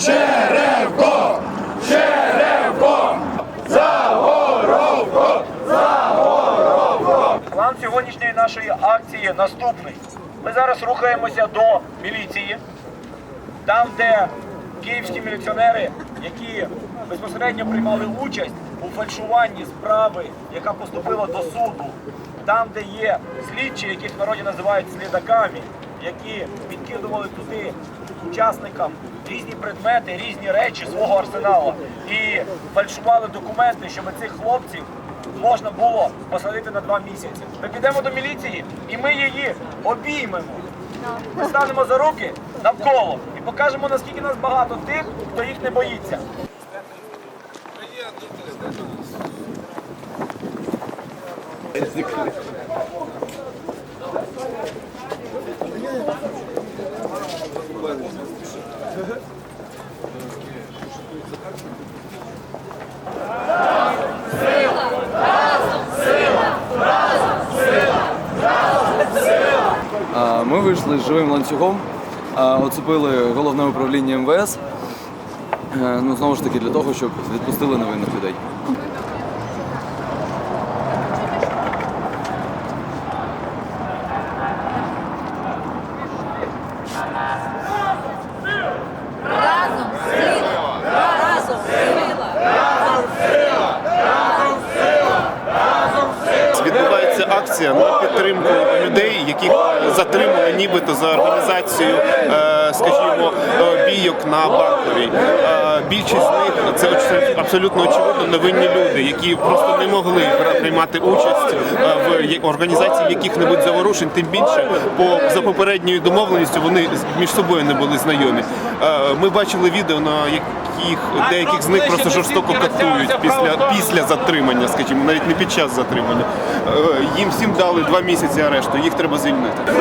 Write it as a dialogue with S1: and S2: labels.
S1: Черевко! Черевко! Загоровко!
S2: План сьогоднішньої нашої акції наступний. Ми зараз рухаємося до міліції, там, де київські міліціонери, які безпосередньо приймали участь у фальшуванні справи, яка поступила до суду, там, де є слідчі, яких в народі називають слідаками, які підкидували туди учасникам різні предмети, різні речі свого арсеналу і фальшували документи, щоб цих хлопців можна було посадити на два місяці. Ми підемо до міліції і ми її обіймемо. Ми станемо за руки навколо і покажемо, наскільки нас багато тих, хто їх не боїться.
S3: А, Ми вийшли з живим ланцюгом, оцепили головне управління МВС. е, Ну, знову ж таки, для того, щоб відпустили невинних людей.
S4: Разом сила! Разом сила!
S5: Відбувається акція на підтримку людей, яких затримали нібито за організацію, е, скажімо, е, бійок на банковій. Е, Більшість з них це абсолютно очевидно невинні люди, які просто не могли приймати участь в організації яких-небудь заворушень. Тим більше по за попередньою домовленістю вони між собою не були знайомі. Ми бачили відео, на яких деяких з них просто жорстоко катують після після затримання, скажімо, навіть не під час затримання. Е, Їм всім дали два місяці арешту, їх треба звільнити.